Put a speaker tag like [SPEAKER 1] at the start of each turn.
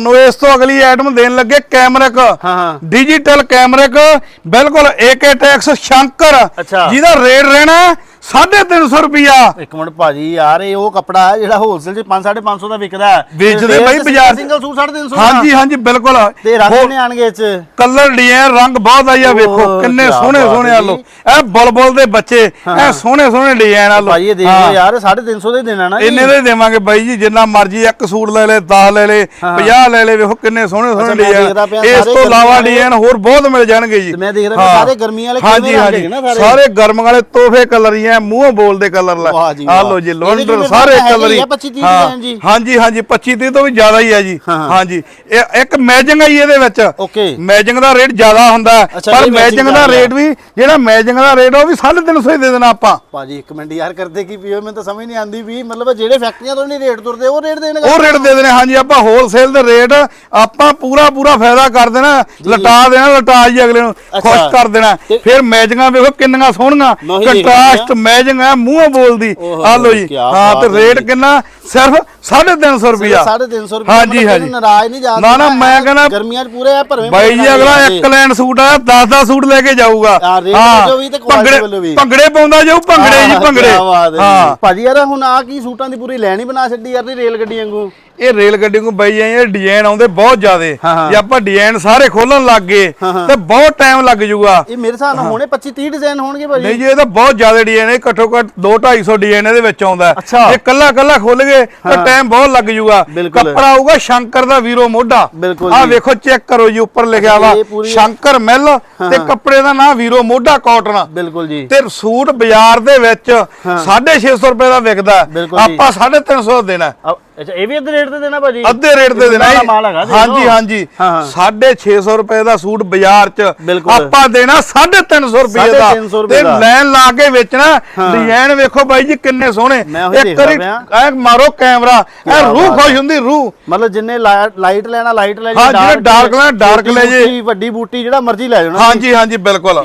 [SPEAKER 1] ਨੂੰ ਇਸ ਤੋਂ ਅਗਲੀ ਆਈਟਮ ਦੇਣ ਲੱਗੇ ਕੈਮਰਿਕ
[SPEAKER 2] ਹਾਂ ਹਾਂ।
[SPEAKER 1] ਡਿਜੀਟਲ ਕੈਮਰਿਕ ਬਿਲਕੁਲ AK ਟੈਕਸ ਸ਼ੰਕਰ।
[SPEAKER 2] ਅੱਛਾ।
[SPEAKER 1] ਜਿਹਦਾ ਰੇਟ ਰਹਿਣਾ 350 ਰੁਪਿਆ
[SPEAKER 2] ਇੱਕ ਮਿੰਟ ਭਾਜੀ ਯਾਰ ਇਹ ਉਹ ਕੱਪੜਾ ਹੈ ਜਿਹੜਾ ਹੋਲਸੇਲ 'ਚ 5 550 ਦਾ ਵਿਕਦਾ ਹੈ।
[SPEAKER 1] ਵੇਚਦੇ ਬਈ ਬਾਜ਼ਾਰ।
[SPEAKER 2] ਸਿੰਗਲ ਸੂਟ 350 ਦਾ।
[SPEAKER 1] ਹਾਂਜੀ ਹਾਂਜੀ ਬਿਲਕੁਲ।
[SPEAKER 2] ਤੇ ਰੰਗ ਨੇ ਆਣਗੇ ਇਹ 'ਚ?
[SPEAKER 1] ਕਲਰ ਡਿਜ਼ਾਈਨ ਰੰਗ ਬਹੁਤ ਆਇਆ ਵੇਖੋ ਕਿੰਨੇ ਸੋਹਣੇ ਸੋਹਣੇ ਆ ਲੋ ਇਹ ਬੁਲਬੁਲ ਦੇ ਬੱਚੇ ਇਹ ਸੋਹਣੇ ਸੋਹਣੇ ਡਿਜ਼ਾਈਨ ਆ ਲੋ
[SPEAKER 2] ਭਾਜੀ ਇਹ ਦੇਖ ਲਓ ਯਾਰ 350 ਦੇ ਦੇਣਾ ਨਾ
[SPEAKER 1] ਇੰਨੇ ਦੇ ਦੇਵਾਂਗੇ ਬਾਈ ਜੀ ਜਿੰਨਾ ਮਰਜ਼ੀ ਇੱਕ ਸੂਟ ਲੈ ਲੈ 10 ਲੈ ਲੈ 50 ਲੈ ਲੈ ਵੇਖੋ ਕਿੰਨੇ ਸੋਹਣੇ ਸੋਹਣੇ ਡਿਜ਼ਾਈਨ। ਇਸ ਤੋਂ ਇਲਾਵਾ ਡਿਜ਼ਾਈਨ ਹੋਰ ਬਹੁਤ ਮਿਲ ਜਾਣਗੇ ਜੀ।
[SPEAKER 2] ਮੈਂ ਦੇਖਦਾ ਪਿਆ
[SPEAKER 1] ਹਾਂ।
[SPEAKER 2] ਸਾਰੇ ਗਰਮੀਆਂ ਵਾਲੇ ਕਿਵੇਂ ਹੈਗੇ ਨਾ ਸਾਰੇ।
[SPEAKER 1] ਸਾਰੇ ਗਰਮ ਵਾਲੇ ਤੋਹਫੇ ਕਲਰ ਹੀ ਆ ਮੂੰਹੋਂ ਬੋਲਦੇ ਕਲਰ ਲੈ।
[SPEAKER 2] ਵਾਹ ਜੀ,
[SPEAKER 1] ਆ
[SPEAKER 2] ਵਾਹ।
[SPEAKER 1] ਲੋ ਜੀ
[SPEAKER 2] ਇਹਦੇ ਜਿਵੇਂ
[SPEAKER 1] ਸਾਰੇ
[SPEAKER 2] ਹੈਗੇ
[SPEAKER 1] ਕਲਰ ਹੀ।
[SPEAKER 2] ਹੀ ਆ 25 ਤੀਹ
[SPEAKER 1] ਹਾਂ,
[SPEAKER 2] design ਜੀ।
[SPEAKER 1] ਹਾਂਜੀ ਹਾਂਜੀ 25 30 ਤੋਂ ਵੀ ਜ਼ਿਆਦਾ ਹੀ ਆ ਜੀ। ਹਾਂਜੀ ਇਹ ਇੱਕ ਮੈਚਿੰਗ ਆਈ ਇਹਦੇ ਵਿੱਚ। ਮੈਚਿੰਗ ਦਾ ਰੇਟ ਜ਼ਿਆਦਾ ਹੁੰਦਾ ਹੈ,
[SPEAKER 2] ਅੱਛਾ,
[SPEAKER 1] ਪਰ
[SPEAKER 2] ਇਹ matching
[SPEAKER 1] ਮੈਚਿੰਗ ਦਾ
[SPEAKER 2] ਦਾ
[SPEAKER 1] ਰੇਟ ਵੀ ਜਿਹੜਾ ਮੈਚਿੰਗ ਦਾ ਰੇਟ ਉਹ ਵੀ 350 ਹੀ ਦੇ ਦੇਣਾ ਆਪਾਂ।
[SPEAKER 2] ਭਾਜੀ ਇੱਕ ਮਿੰਟ ਯਾਰ ਕਰਦੇ ਕੀ ਪੀਓ ਮੈਨੂੰ ਤਾਂ ਸਮਝ ਨਹੀਂ ਆਂਦੀ ਵੀ ਮਤਲਬ ਜਿਹੜੇ ਫੈਕਟਰੀਆਂ ਤੋਂ ਨਹੀਂ ਰੇਟ ਤੁਰਦੇ ਉਹ ਰੇਟ ਦੇਣਗੇ
[SPEAKER 1] ਉਹ ਰੇਟ ਦੇ ਦੇਣੇ ਹਾਂਜੀ ਆਪਾਂ ਹੋਲਸੇਲ ਦੇ ਰੇਟ ਆਪਾਂ ਪੂਰਾ ਪੂਰਾ ਫਾਇਦਾ ਕਰ ਦੇਣਾ ਲਟਾ ਦੇਣਾ ਲਟਾ ਜੀ ਅਗਲੇ ਨੂੰ। ਖੁਸ਼ ਕਰ ਦੇਣਾ।
[SPEAKER 2] ਤੇ-
[SPEAKER 1] ਫਿਰ ਮੈਚਿੰਗਾਂ ਵੇਖੋ ਕਿੰਨੀਆਂ ਸੋਹਣੀਆਂ ਕੰਟਰਾਸਟ ਮੈਚਿੰਗ ਹੈ ਮੂੰਹੋਂ ਬੋਲਦੀ।
[SPEAKER 2] ਓਹ
[SPEAKER 1] ਆ ਲੋ ਜੀ।
[SPEAKER 2] ਕਿਆ
[SPEAKER 1] ਹਾਂ ਤੇ
[SPEAKER 2] ਬਾਤ ਹੈ
[SPEAKER 1] ਰੇਟ
[SPEAKER 2] ਜੀ।
[SPEAKER 1] ਕਿੰਨਾ? ਸਿਰਫ 350 ਰੁਪਿਆ
[SPEAKER 2] 350 ਰੁਪਏ
[SPEAKER 1] ਹਾਂਜੀ, ਹਾਂਜੀ।
[SPEAKER 2] ਨਾਰਾਜ਼ ਨਹੀਂ ਜਾਂਦੇ
[SPEAKER 1] ਨਾ, ਨਾ, ਮੈਂ ਕਹਿੰਦਾ-
[SPEAKER 2] ਗਰਮੀਆਂ 'ਚ ਪੂਰੇ ਆ ਭਰਵੇਂ
[SPEAKER 1] ਬਾਈ ਜੀ ਅਗਲਾ ਇੱਕ ਲੈਣ ਸੂਟ ਆ 10 10 ਸੂਟ ਲੈ ਕੇ ਜਾਊਗਾ।
[SPEAKER 2] ਹਾਂ, ਰੇਟ ਵਜੋਂ ਵੀ ਤੇ quality
[SPEAKER 1] ਭੰਗੜੇ-
[SPEAKER 2] ਵੱਲੋਂ ਵੀ।
[SPEAKER 1] ਭੰਗੜੇ ਪਾਉਂਦਾ ਜਾਊ ਭੰਗੜੇ ਜੀ ਭੰਗੜੇ। ਹਾਂ
[SPEAKER 2] ਭਾਜੀ ਯਾਰ ਹੁਣ ਆ ਕੀ ਸੂਟਾਂ ਦੀ ਪੂਰੀ ਲੈਣ ਹੀ ਬਣਾ ਛੱਡੀ ਯਾਰ ਦੀ ਰੇਲ ਗੱਡੀ ਵਾਂਗੂ।
[SPEAKER 1] ਇਹ ਰੇਲ ਗੱਡੀ ਨੂੰ ਬਾਈ ਇਹ ਡਿਜ਼ਾਈਨ ਆਉਂਦੇ ਬਹੁਤ ਜ਼ਿਆਦੇ। ਜੇ ਆਪਾਂ ਡਿਜ਼ਾਈਨ ਸਾਰੇ ਖੋਲਣ ਲੱਗ ਗਏ। ਤੇ ਬਹੁਤ ਟਾਈਮ ਲੱਗ ਜਾਊਗਾ।
[SPEAKER 2] ਇਹ ਮੇਰੇ ਹਿਸਾਬ ਨਾਲ ਹੋਣੇ 25 30 ਡਿਜ਼ਾਈਨ ਹੋਣਗੇ ਭਾਜੀ।
[SPEAKER 1] ਨਹੀਂ ਜੀ ਇਹ ਤਾਂ ਬਹੁਤ ਜ਼ਿਆਦਾ ਡਿਜ਼ਾਈਨ ਹੈ। ਘੱਟੋ ਘੱਟ 2 250 ਡਿਜ਼ਾਈਨ ਇਹਦੇ ਵਿੱਚ ਆਉਂਦਾ। ਜੇ ਕੱਲਾ ਕੱਲਾ ਖੁੱਲ ਗਏ ਤਾਂ ਟਾਈਮ ਬਹੁਤ ਲੱਗ ਜਾਊਗਾ। ਕੱਪੜਾ ਆਊਗਾ ਸ਼ੰਕਰ ਦਾ ਵੀਰੋ ਮੋਢਾ।
[SPEAKER 2] ਜੀ।
[SPEAKER 1] ਵੇਖੋ ਚੈੱਕ ਕਰੋ ਜੀ ਉੱਪਰ ਲਿਖਿਆ ਵਾ ਸ਼ੰਕਰ ਮਿੱਲ ਤੇ ਕੱਪੜੇ ਦਾ ਨਾਮ ਵੀਰੋ ਮੋਢਾ ਕਾਟਨ
[SPEAKER 2] ਬਿਲਕੁਲ ਜੀ।
[SPEAKER 1] ਤੇ ਸੂਟ ਬਾਜ਼ਾਰ ਦੇ ਵਿੱਚ 650 ਰੁਪਏ ਦਾ ਵਿਕਦਾ। ਆਪਾਂ 350 ਦੇਣਾ
[SPEAKER 2] ਅੱਛਾ ਇਹ ਵੀ ਅੱਧੇ ਰੇਟ ਤੇ ਦੇਣਾ ਭਾਜੀ
[SPEAKER 1] ਅੱਧੇ ਰੇਟ ਤੇ ਦੇਣਾ ਜੀ।
[SPEAKER 2] ਮਾਲ ਹੈਗਾ
[SPEAKER 1] ਹਾਂਜੀ। ਹਾਂਜੀ
[SPEAKER 2] ਹਾਂ, ਹਾਂ।
[SPEAKER 1] 650 ਰੁਪਏ ਦਾ ਸੂਟ ਬਾਜ਼ਾਰ 'ਚ। ਆਪਾਂ ਦੇਣਾ 350 ਰੁਪਏ ਦਾ
[SPEAKER 2] 350 ਰੁਪਏ
[SPEAKER 1] ਤੇ। ਲਾਈਨ ਲਾ ਕੇ ਵੇਚਣਾ ਡਿਜ਼ਾਈਨ ਵੇਖੋ ਬਾਈ ਜੀ ਕਿੰਨੇ ਸੋਹਣੇ
[SPEAKER 2] ਦੇਖਦਾ ਪਿਆ।
[SPEAKER 1] ਐ ਮਾਰੋ ਕੈਮਰਾ ਐ ਰੂਹ ਖੁਸ਼ ਹੁੰਦੀ ਰੂਹ
[SPEAKER 2] ਮਤਲਬ ਜਿੰਨੇ ਲਾਈਟ ਲੈਣਾ ਲਾਈਟ ਲੈ
[SPEAKER 1] ਹਾਂ, ਜਿਹਨੇ dark ਲੈਣਾ,
[SPEAKER 2] ਛੋਟੀ
[SPEAKER 1] ਲੈ ਜੇ।
[SPEAKER 2] ਵੱਡੀ ਬੂਟੀ ਜਿਹੜਾ ਮਰਜ਼ੀ ਲੈ ਜਾਣਾ
[SPEAKER 1] ਹਾਂਜੀ ਹਾਂਜੀ ਬਿਲਕੁਲ